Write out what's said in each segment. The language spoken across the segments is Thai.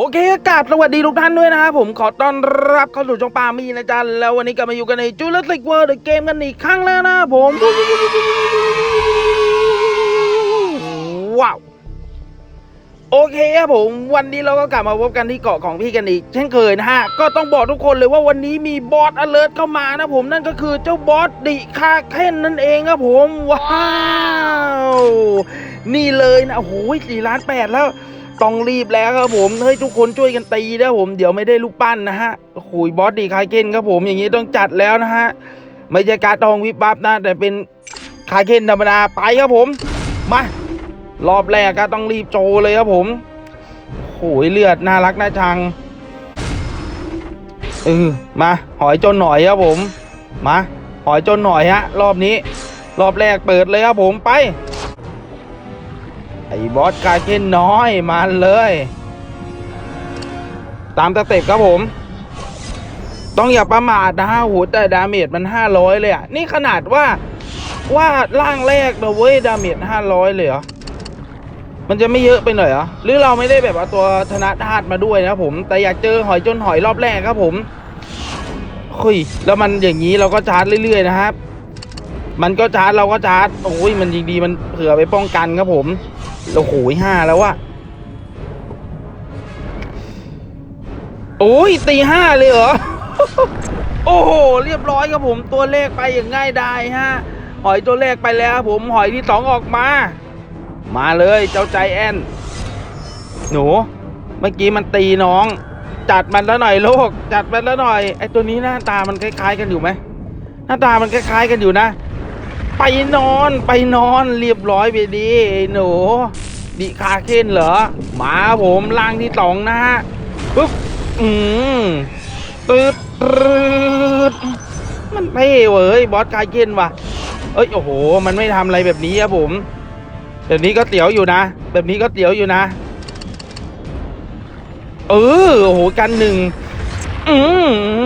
โอเคกราบสวัสดีทุกท่านด้วยนะครับผมขอต้อนรับเข้าสู่ช่องปามีนะจ๊ะแล้ววันนี้ก็มาอยู่กันในจูเลสิกเวิร์ดเกมกันอีกครั้งแล้วนะผมว้าวโอเคครับผมวันนี้เราก็กลับมาพบกันที่เกาะของพี่กันอีก เช่นเคยนะฮะก็ต้องบอกทุกคนเลยว่าวันนี้มีบอสอเลิร์เข้ามานะผมนั่นก็คือเจ้าบอสดิคาเคนนั่นเองครับผมว้าวนี่เลยนะโอ้โหสี่ล้านแปดแล้ว ต้องรีบแล้วครับผมเฮ้ยทุกคนช่วยกันตีนะผมเดี๋ยวไม่ได้ลูกปั้นนะฮะโอ้โหบอสดีคาเคนครับผมอย่างนี้ต้องจัดแล้วนะฮะไม่ใช่การทองวิบวับนะแต่เป็นคาเคนธรรมดาไปครับผมมารอบแรกก็ต้องรีบโจเลยครับผมโอ้ยเลือดน่ารักน่าชังเออมาหอยจนหน่อยครับผมมาหอยจนหน่อยฮะรอบนี้ รอบแรกเปิดเลยครับผมไป ไอ้บอสกาเก้นน้อยมาเลย ตามสเต็ปครับผม ต้องอย่าประมาทนะฮะโหแต่ดาเมจมัน 500 เลยอะนี่ขนาดว่าว่าร่างแรกนะเว้ยดาเมจ500 เลยเหรอ มันจะไม่เยอะไปหน่อยเหรอ หรือเราไม่ได้แบบเอาตัวธนาธาตุมาด้วยนะผม แต่อยากเจอหอยจนหอยรอบแรกครับผมเฮ้ยแล้วมันอย่างนี้เราก็ชาร์จเรื่อยๆนะครับมันก็ชาร์จเราก็ชาร์จโอ้ยมันยิงดีมันเผื่อไปป้องกันครับผม โอ้โหห้าแล้ววะโอ้ยตีห้าเลยเหรอ โอ้โห เรียบร้อยครับผมตัวเลขไปอย่างง่ายดายฮะ หอยตัวเลขไปแล้วครับผมหอยที่สองออกมา มาเลยเจ้าใจแอน หนู เมื่อกี้มันตีน้อง จัดมันแล้วหน่อยโลก จัดมันแล้วหน่อยไอตัวนี้หน้าตามันคล้าย ๆ กันอยู่ไหมหน้าตามันคล้าย ๆ กันอยู่นะ ไปนอนไปนอนเรียบร้อยไปดีหนูดิคาเคนเหรอหมาผมล่างที่สองนะฮะปุ๊บอืมตืดตืดมันเท่เว้ยบอสคาเคนว่ะ เอ้ยโอ้โห มันไม่ทำอะไรแบบนี้ครับผมแบบนี้ก็เตี๋ยวอยู่นะ แบบนี้ก็เตี๋ยวอยู่นะ เออโอ้โหกันหนึ่งอื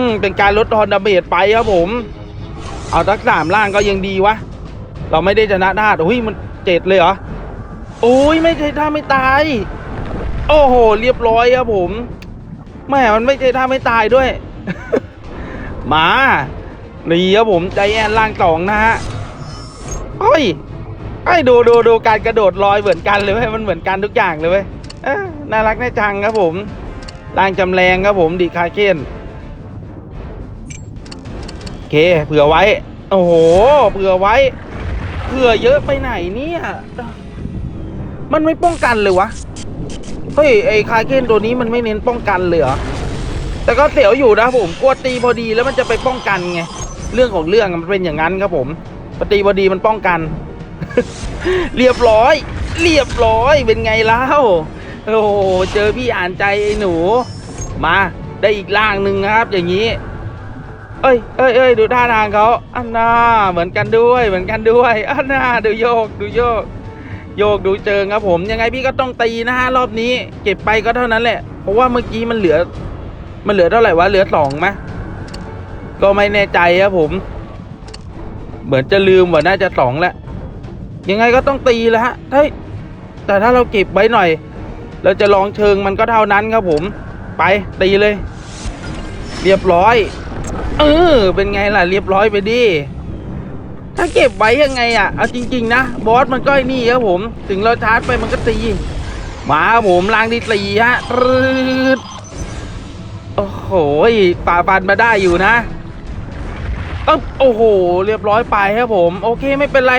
มเป็นการลดทอนดาเมจไปครับผม เอาทักสามล่างก็ยังดีวะ เราไม่ได้ชนะธาตุอุ้ยมันเจ็ดเลยเหรอโอ้ยไม่ใช่ท่าไม่ตาย โอ้โห เรียบร้อยครับผมแม่มันไม่ใช่ท่าไม่ตายด้วย มานี่ครับผมใจแอนล่างสองนะฮะเฮ้ยไอ้ยดูดูดูการกระโดดลอยเหมือนกันเลยเว้ยมันเหมือนกันทุกอย่างเลยเว้ยน่ารักน่าชังครับผมล่างจำแรงครับผมดีคาเคนโอเคเผื่อไว้ โอ้โหเผื่อไว้ เผื่อเยอะไปไหนเนี่ย มันไม่ป้องกันเลยวะ เฮ้ย ไอ้คาเคนตัวนี้มันไม่เน้นป้องกันเลยเหรอ แต่ก็เสียวอยู่นะผม กลัวตีพอดีแล้วมันจะไปป้องกันไง เรื่องของเรื่องมันเป็นอย่างนั้นครับผมพอตีพอดีมันป้องกัน เรียบร้อย เรียบร้อย เป็นไงแล้วโอ้โหเจอพี่อ่านใจไอ้หนู มาได้อีกล่างหนึ่งครับ อย่างนี้ เอ้ยเอ้ยเอ้ยดูท่าทางเขาอันน่าเหมือนกันด้วยเหมือนกันด้วยอันน่าดูโยกดูโยก โยกดูเจิงครับผมยังไงพี่ก็ต้องตีนะฮะรอบนี้ เก็บไปก็เท่านั้นแหละ เพราะว่าเมื่อกี้มันเหลือ มันเหลือเท่าไหร่วะเหลือสองไหมก็ไม่แน่ใจครับผม เหมือนจะลืมว่าน่าจะสองแล้วยังไงก็ต้องตีแล้วฮะเฮ้ยแต่ถ้าเราเก็บไว้หน่อย เราจะลองเชิงมันก็เท่านั้นครับผม ไปตีเลย เรียบร้อย เออ เป็นไงล่ะเรียบร้อยไปดิ ถ้าเก็บไว้ยังไงอะ เอาจริง ๆ นะ บอสมันก็ไอ้นี่ครับผม ถึงเราชาร์จไปมันก็ตี มาครับผมลางที่ตีฮะรืดโอ้โหป่าฟันมาได้อยู่นะเอ้าโอ้โห เรียบร้อยไปครับผม โอเคไม่เป็นไร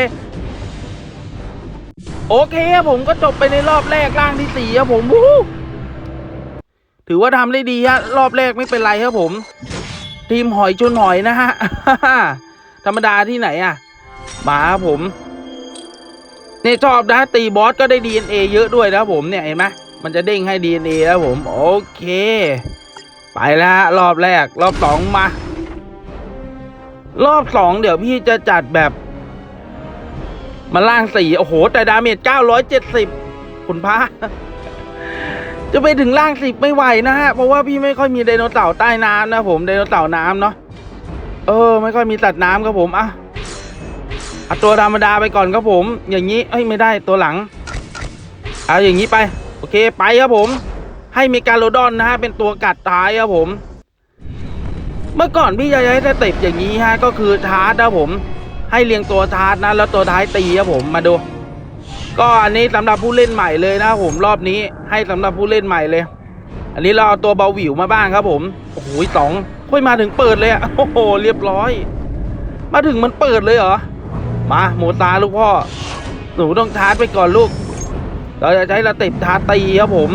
โอเคครับผมก็จบไปในรอบแรกล่างที่สี่ครับผม ถือว่าทำได้ดีฮะรอบแรกไม่เป็นไรครับผม ทีมหอยชนหอยนะฮะ ธรรมดาที่ไหนอะ มาครับผมเนี่ยชอบนะตีบอสก็ได้ DNA เยอะด้วยนะผมเนี่ยเห็นไหมมันจะเด้งให้ DNA แล้วผม โอเค ไปแล้ว รอบแรก รอบสองมา รอบสองเดี๋ยวพี่จะจัดแบบมาล่างสีโอ้โห แต่ดาเมจเก้าร้อยเจ็ดสิบคุณพระ จะไปถึงล่างสิบไม่ไหวนะฮะ เพราะว่าพี่ไม่ค่อยมีไดโนเสาร์ใต้น้ำนะผมไดโนเสาร์น้ำเนาะเออ ไม่ค่อยมีสัตว์น้ำครับผมอะเอาตัวธรรมดาไปก่อนครับผม อย่างนี้เอ้ยไม่ได้ตัวหลัง เอาอย่างนี้ไป โอเคไปครับผม ให้เมกาโลดอนนะฮะเป็นตัวกัดท้ายครับผม เมื่อก่อนพี่จะใช้สเต็ปอย่างนี้ฮะก็คือชาร์จนะผม ให้เรียงตัวชาร์จนะแล้วตัวท้ายตีครับผมมาดู ก็อันนี้สำหรับผู้เล่นใหม่เลยนะผมรอบนี้ให้สำหรับผู้เล่นใหม่เลย อันนี้เราเอาตัวเบาหวิวมาบ้างครับผมโอ้โหสองค่อยมาถึงเปิดเลยอะโอ้โหเรียบร้อย มาถึงมันเปิดเลยเหรอมาหมูตาลูกพ่อ หนูต้องชาร์จไปก่อนลูก เราจะใช้สเต็ปชาร์ตีครับผม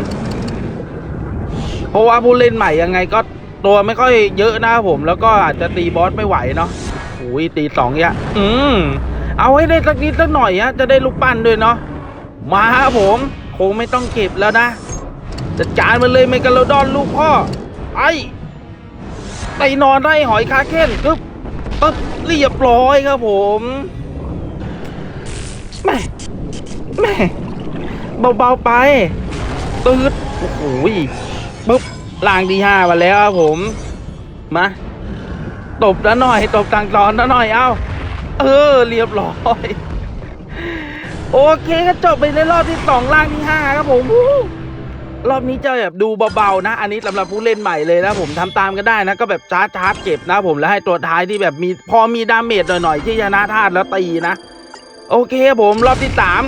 เพราะว่าผู้เล่นใหม่ยังไงก็ตัวไม่ค่อยเยอะนะครับผม แล้วก็อาจจะตีบอสไม่ไหวเนาะโอ้ยตีสองเนี่ยอืมเอาให้ได้สักนิดสักหน่อยฮะจะได้ลูกปั้นด้วยเนาะ มาครับผม คงไม่ต้องเก็บแล้วนะ จัดการมันเลยเมกาโลดอนลูกพ่อ ไอ้ไปนอนได้หอยคาเค้นปึ๊บปึ๊บเรียบร้อยครับผมแม่แม่เบาๆไปตืดโอ้โหปึ๊บล่างที่ห้ามาแล้วครับผม มาตบแล้วหน่อย ตบต่างตอนแล้วหน่อย เอาเออ เรียบร้อย โอเคก็จบไปในรอบที่สองล่างที่ห้าครับผมรอบนี้จะแบบดูเบาๆนะ อันนี้สำหรับผู้เล่นใหม่เลยนะผมทำตามกันได้นะ ก็แบบชาร์จชาร์จเก็บนะผมแล้วให้ตัวท้ายที่แบบมีพอมีดาเมจหน่อยๆ ที่ชนะธาตุแล้วตีนะ โอเคครับผมรอบที่สาม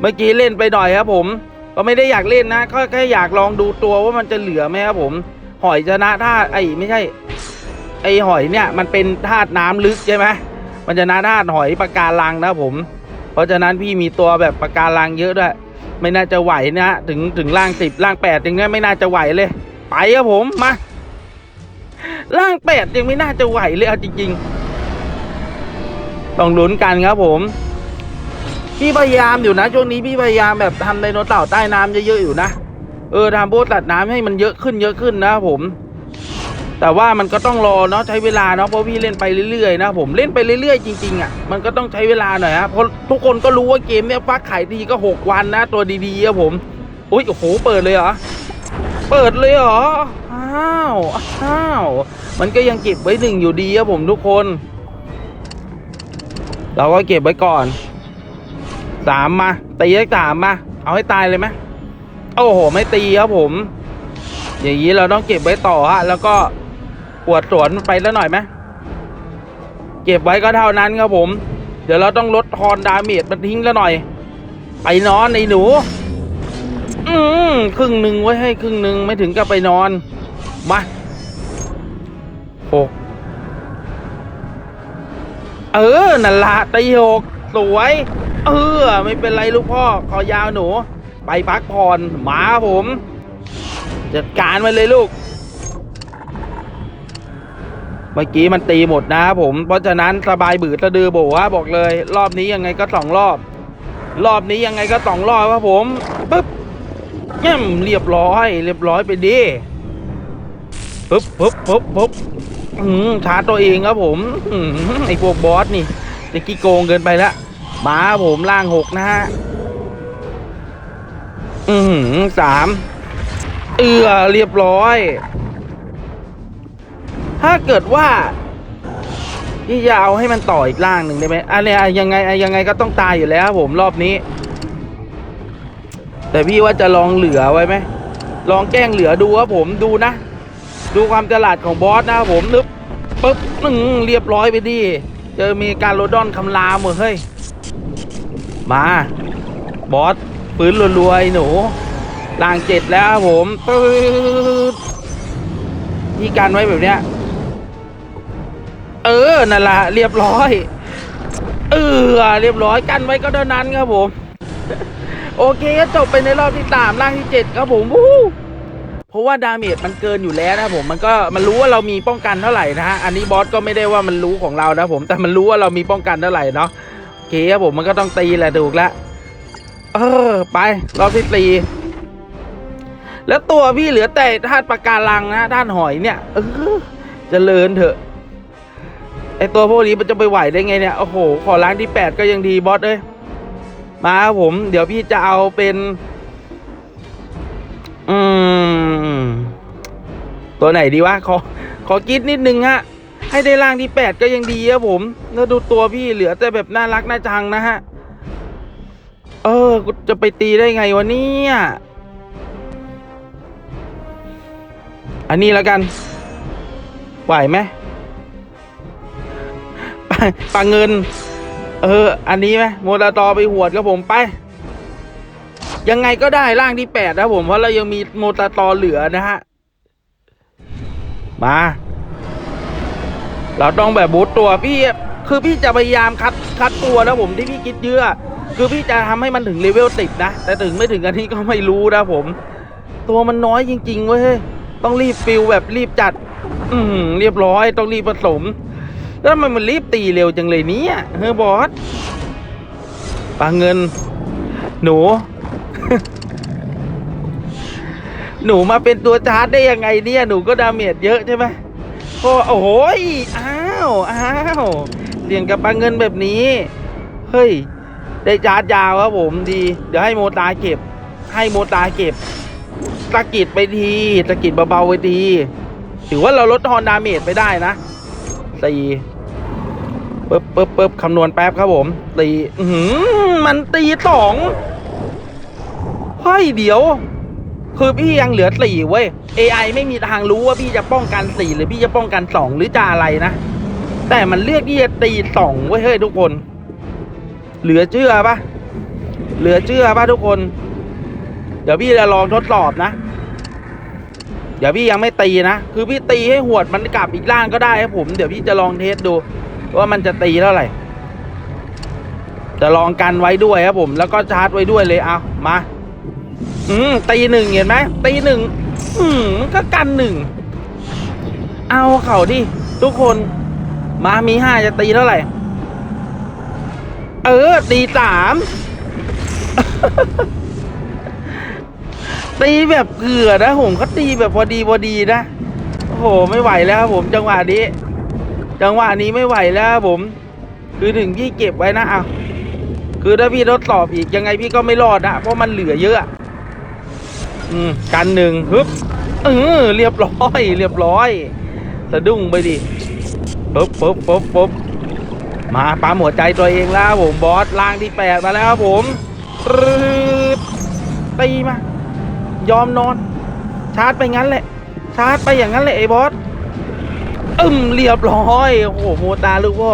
เมื่อกี้เล่นไปหน่อยครับผม ก็ไม่ได้อยากเล่นนะก็แค่อยากลองดูตัวว่ามันจะเหลือไหมครับผม หอยชนะธาตุไอ้ไม่ใช่ ไอ้หอยเนี่ย มันเป็นธาตุน้ำลึกใช่ไหมมันจะนะธาตุหอยปะการังนะผม ราะฉะนั้นพี่มีตัวแบบปะการังเยอะด้วย ไม่น่าจะไหวนะถึงถึงล่างสิบล่างแปดอย่างเงี้ยไม่น่าจะไหวเลย ไปครับผมมาล่างแปดยังไม่น่าจะไหวเลยเอาจริง ๆ ต้องลุ้นกันครับผม พี่พยายามอยู่นะช่วงนี้พี่พยายามแบบทำไดโนเสาร์ใต้น้ำเยอะๆอยู่นะเออทำโบสตัดน้ำให้มันเยอะขึ้นเยอะขึ้นนะครับผม แต่ว่ามันก็ต้องรอเนาะใช้เวลาเนาะเพราะพี่เล่นไปเรื่อยๆนะผมเล่นไปเรื่อยๆจริงๆอะมันก็ต้องใช้เวลาหน่อยฮะเพราะทุกคนก็รู้ว่าเกมเนี้ยฟักขายดีก็หกวันนะตัวดีๆครับผมอุ้ยโอ้โหเปิดเลยเหรอเปิดเลยเหรออ้าวอ้าวมันก็ยังเก็บไว้หนึ่งอยู่ดีครับผมทุกคน เราก็เก็บไว้ก่อนสามมาตีเลขสามมา เอาให้ตายเลยไหมโอ้โห ไม่ตีครับผม อย่างนี้เราต้องเก็บไว้ต่อฮะ แล้วก็ ปวดสวนไปแล้วหน่อยไหมเก็บไว้ก็เท่านั้นครับผม เดี๋ยวเราต้องลดทอนดาเมจมันทิ้งแล้วหน่อย ไปนอนไอ้หนู อืมครึ่งหนึ่งไว้ให้ครึ่งหนึ่งไม่ถึงกับไปนอน มาหกเออ นั่นละตีหกสวย เออ ไม่เป็นไรลูกพ่อขอยาวหนู ไปพักผ่อนหมาผม จัดการมันเลยลูก เมื่อกี้มันตีหมดนะครับผม เพราะฉะนั้นสบายบืดสะดือโบว่าบอกเลย รอบนี้ยังไงก็สองรอบ รอบนี้ยังไงก็สองรอบครับผมปึ๊บเยี่ยมเรียบร้อย เรียบร้อยไปดิปึ๊บปึ๊บปึ๊บปึ๊บอืมชาร์จตัวเองครับผมอืมไอพวกบอสนี่จะกี้โกงเกินไปละมาครับผมล่างหกนะฮะอืมสามเอือเรียบร้อย ถ้าเกิดว่าพี่จะเอาให้มันต่ออีกล่างหนึ่งได้ไหมอันนี้ยังไงอยังไงก็ต้องตายอยู่แล้วผมรอบนี้ แต่พี่ว่าจะลองเหลือไว้ไหมลองแกล้งเหลือดูครับผมดูนะ ดูความฉลาดของบอสนะผมนึบปึ๊บนึงเรียบร้อยไปดิเจอมีการโรดอนคำรามเหมือเฮ้ยมาบอสปืนรัวๆหนูล่างเจ็ดแล้วครับผมปืดที่การไว้แบบเนี้ย เออนั่นละเรียบร้อย เออเรียบร้อยกันไว้ก็เท่านั้นครับผมโอเคก็จบไปในรอบที่สามล่างที่เจ็ดครับผมวู้เพราะว่าดาเมจมันเกินอยู่แล้วนะผมมันก็มันรู้ว่าเรามีป้องกันเท่าไหร่นะฮะอันนี้บอสก็ไม่ได้ว่ามันรู้ของเรานะผมแต่มันรู้ว่าเรามีป้องกันเท่าไหร่เนาะโอเคครับผมมันก็ต้องตีแหละถูกแล้วเออไปรอบที่สี่แล้วตัวพี่เหลือแต่ธาตุปะการังนะธาตุหอยเนี่ยเออเจริญเถอะ ไอตัวพวกนี้มันจะไปไหวได้ไงเนี่ย โอ้โห ขอล้างที่แปดก็ยังดีบอสเอ้ย มาครับผม เดี๋ยวพี่จะเอาเป็น อืม ตัวไหนดีวะ ขอ ขอกิดนิดนึงฮะ ให้ได้ล่างที่แปดก็ยังดีครับผม แล้วดูตัวพี่เหลือแต่แบบน่ารักน่าชังนะฮะ เออ จะไปตีได้ไงวะเนี่ยอันนี้แล้วกัน ไหวไหม ปลาเงิน เออ อันนี้ไหมโมตาตอไปหวดกับผมไป ยังไงก็ได้ร่างที่แปดนะผมเพราะเรายังมีโมตาตอเหลือนะฮะ มา เราต้องแบบบูตตัวพี่ คือพี่จะพยายามคัดคัดตัวนะผมที่พี่คิดเยอะคือพี่จะทำให้มันถึงเลเวลสิบนะ แต่ถึงไม่ถึงกันที่ก็ไม่รู้นะผม ตัวมันน้อยจริง ๆ เว้ย ต้องรีบฟิลแบบรีบจัด อืมเรียบร้อย ต้องรีบผสม แล้วทำไมมันรีบตีเร็วจังเลยเนี่ยเฮ้ยบอสปาเงิน หนู หนูมาเป็นตัวชาร์จได้ยังไงเนี่ย หนูก็ดาเมจเยอะใช่ไหมโอ้โอ้โหอ้าวอ้าวเสี่ยงกับปาเงินแบบนี้ เฮ้ย ได้ชาร์จยาวครับผมดี เดี๋ยวให้โมตาเก็บ ให้โมตาเก็บตะกิดไปทีตะกิดเบาๆไปที ถือว่าเราลดทอนดาเมจไปได้นะ สี่ปึ๊บปึ๊บปึ๊บคำนวณแป๊บครับผมตีหือมันตีสองเฮ้ยเดี๋ยว คือพี่ยังเหลือสี่เว้ย AI ไม่มีทางรู้ว่าพี่จะป้องกันสี่หรือพี่จะป้องกันสองหรือจะอะไรนะ แต่มันเลือกที่จะตีสองเว้ยเฮ้ยทุกคน เหลือเชื่อปะเหลือเชื่อปะทุกคน เดี๋ยวพี่จะลองทดสอบนะ เดี๋ยวพี่ยังไม่ตีนะ คือพี่ตีให้หวดมันกลับอีกล่างก็ได้ครับผม เดี๋ยวพี่จะลองเทสดู ว่ามันจะตีเท่าไหร่ จะลองกันไว้ด้วยครับผม แล้วก็ชาร์จไว้ด้วยเลยเอามา อืมตีหนึ่งเห็นไหมตีหนึ่งอืมมันก็กันหนึ่ง เอาเข่าดิทุกคน มามีห้าจะตีเท่าไหร่ เออตีสาม ตีแบบเกลือนะผมเขาตีแบบพอดีพอดีนะโอ้โหไม่ไหวแล้วครับผมจังหวะนี้ จังหวะนี้ไม่ไหวแล้วผม คือถึงพี่เก็บไว้นะเอาคือถ้าพี่ทดสอบอีกยังไงพี่ก็ไม่รอดนะเพราะมันเหลือเยอะ อืมกันหนึ่งฮึบเออเรียบร้อย เรียบร้อยสะดุ้งไปดิปุ๊บปุ๊บปุ๊บปุ๊บมาปั๊มหัวใจตัวเองแล้วครับผมบอสล่างที่แปดมาแล้วครับผมตีมา ยอมนอน ชาร์จไปงั้นแหละ ชาร์จไปอย่างนั้นแหละไอ้บอสอึมเรียบร้อย โอ้โหโมตาลูกพ่อ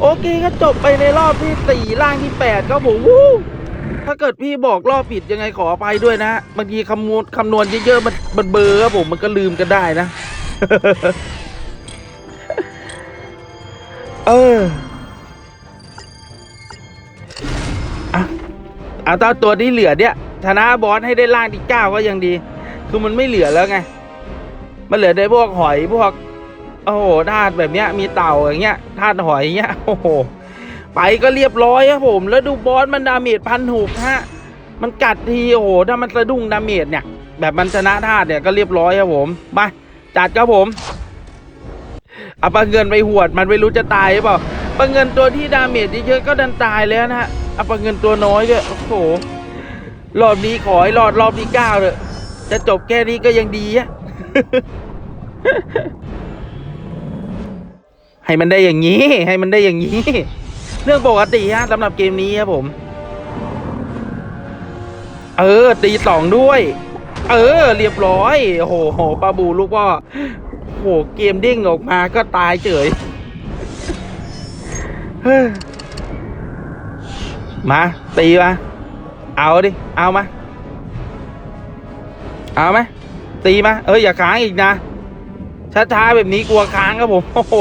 โอเคก็จบไปในรอบที่สี่ล่างที่แปดครับผมวู้ถ้าเกิดพี่บอกรอบผิดยังไงขออภัยด้วยนะบางทีคำนวณคำนวณเยอะๆมันมันเบอร์ครับผมมันก็ลืมกันได้นะ เอออะเอาตาตัวที่เหลือเนี่ย ชนะบอสให้ได้ล่างที่เก้าก็ยังดี คือมันไม่เหลือแล้วไง มันเหลือได้พวกหอยพวก โอ้โหธาตุแบบเนี้ย มีเต่าอย่างเงี้ยธาตุหอยอย่างเงี้ย โอ้โห ไปก็เรียบร้อยครับผม แล้วดูบอสมันดาเมจพันหกฮะ มันกัดทีโอ้โห ถ้ามันสะดุ้งดาเมจเนี่ย แบบมันชนะธาตุเนี่ยก็เรียบร้อยครับผม มาจัดครับผมเอาปลาเงินไปหวดมันไม่รู้จะตายหรือเปล่าปลาเงินตัวที่ดาเมจเยอะๆก็ดันตายแล้วนะฮะเอาปลาเงินตัวน้อยด้วยโอ้โห รอบนี้ขอให้รอดรอบที่เก้าเลยจะจบแค่นี้ก็ยังดีอะให้มันได้อย่างนี้ ให้มันได้อย่างนี้ เรื่องปกติฮะสำหรับเกมนี้ครับผม เออ ตีสองด้วย เออ เรียบร้อยโอ้โหโหปลาบูลูกพ่อโหเกมเด้งออกมาก็ตายเฉยเฮ้ยมา ตีมา เอาดิ เอามา เอาไหมตีมา เอ้ยอย่าค้างอีกนะ ช้าๆแบบนี้กลัวค้างครับผม โอ้โห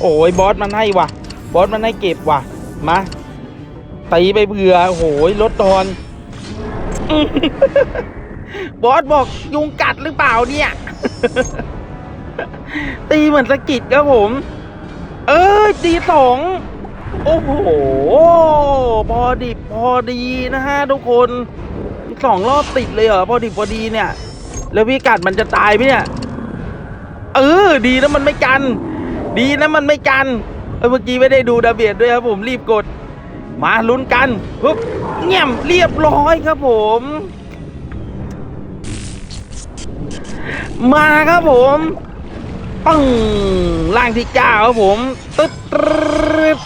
โอ้ยบอสมันให้ว่ะ บอสมันให้เก็บว่ะ มาตีไปเบื่อโอ้โหลดทอน บอสบอกยุงกัดหรือเปล่าเนี่ย ตีเหมือนสะกิดครับผม เอ้ยตีสอง โอ้โห พอดิบพอดีนะฮะทุกคนสองรอบติดเลยเหรอพอดิบพอดีเนี่ย แล้วพี่กัดมันจะตายไหมเนี่ย เออ ดีนะมันไม่กัน ดีนะมันไม่กันเออเมื่อกี้ไม่ได้ดูดาเบียดด้วยครับผมรีบกด มาลุ้นกันปุ๊บเงี่ยมเรียบร้อยครับผม มาครับผมปึ้งล่างที่เก้าครับผมตึ๊ด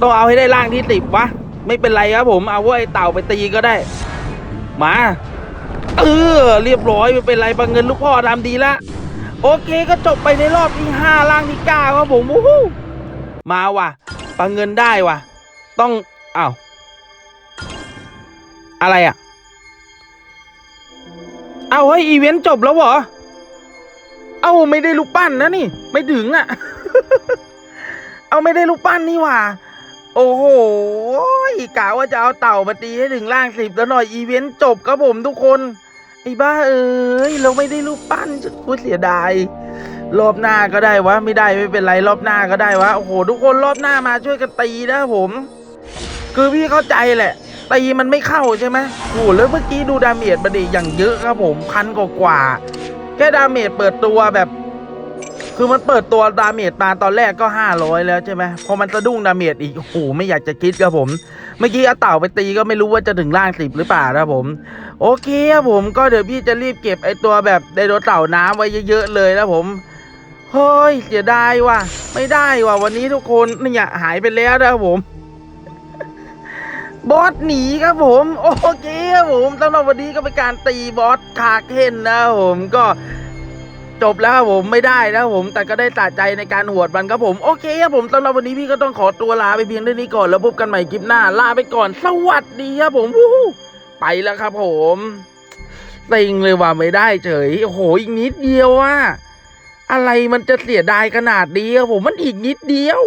ต้องเอาให้ได้ล่างที่สิบวะ ไม่เป็นไรครับผมเอาไอ้เต่าไปตีก็ได้ มาเออเรียบร้อยไม่เป็นไรบางเงินลูกพ่อทำดีละโอเคก็จบไปในรอบที่ห้าล่างที่เก้าครับผมวู้ฮู้มาว่ะปาเงินได้ว่ะ ต้องอ้าวอะไรอะ เอาเฮ้ยอีเวนต์จบแล้วเหรอ เอาไม่ได้ลูกปั้นนะนี่ ไม่ถึงอะ เอาไม่ได้ลูกปั้นนี่ว่า โอ้โหกะว่าจะเอาเต่ามาตีให้ถึงล่างสิบแล้วหน่อยอีเวนต์จบครับผมทุกคน ไอ้บ้าเอ้ยเราไม่ได้รูปปั้นจะกูเสียดาย รอบหน้าก็ได้วะ ไม่ได้ไม่เป็นไรรอบหน้าก็ได้วะ โอ้โห ทุกคนรอบหน้ามาช่วยกันตีนะผม คือพี่เข้าใจแหละตีมันไม่เข้าใช่ไหมโอ้โหแล้วเมื่อกี้ดูดาเมจมันดีอย่างเยอะครับผมพันกว่ากว่าแค่ดาเมจเปิดตัวแบบ คือมันเปิดตัวดาเมจมาตอนแรกก็ห้าร้อยแล้วใช่ไหมพอมันสะดุ้งดาเมจอีก โอ้โห ไม่อยากจะคิดครับผม เมื่อกี้เอาเต่าไปตีก็ไม่รู้ว่าจะถึงล่างสิบหรือเปล่านะผม โอเคครับผมก็เดี๋ยวพี่จะรีบเก็บไอตัวแบบไดโนเต่าน้ำไว้เยอะๆเลยนะผมเฮ้ยเสียดายว่ะ ไม่ได้ว่ะ วันนี้ทุกคนเนี่ยหายไปแล้วนะครับผมบอสหนีครับผม โอเคครับผมสำหรับวันนี้ก็เป็นการตีบอสคาเคนนะครับผมก็ จบแล้วครับผมไม่ได้แล้วผมแต่ก็ได้ตัดใจในการหวดมันครับผม โอเคครับผมสำหรับวันนี้พี่ก็ต้องขอตัวลาไปเพียงเท่านี้ก่อนแล้วพบกันใหม่คลิปหน้าลาไปก่อน สวัสดีครับผมไปแล้วครับผมติงเลยว่าไม่ได้เฉยโอ้โหอีกนิดเดียวอะอะไรมันจะเสียดายขนาดนี้ครับผมมันอีกนิดเดียว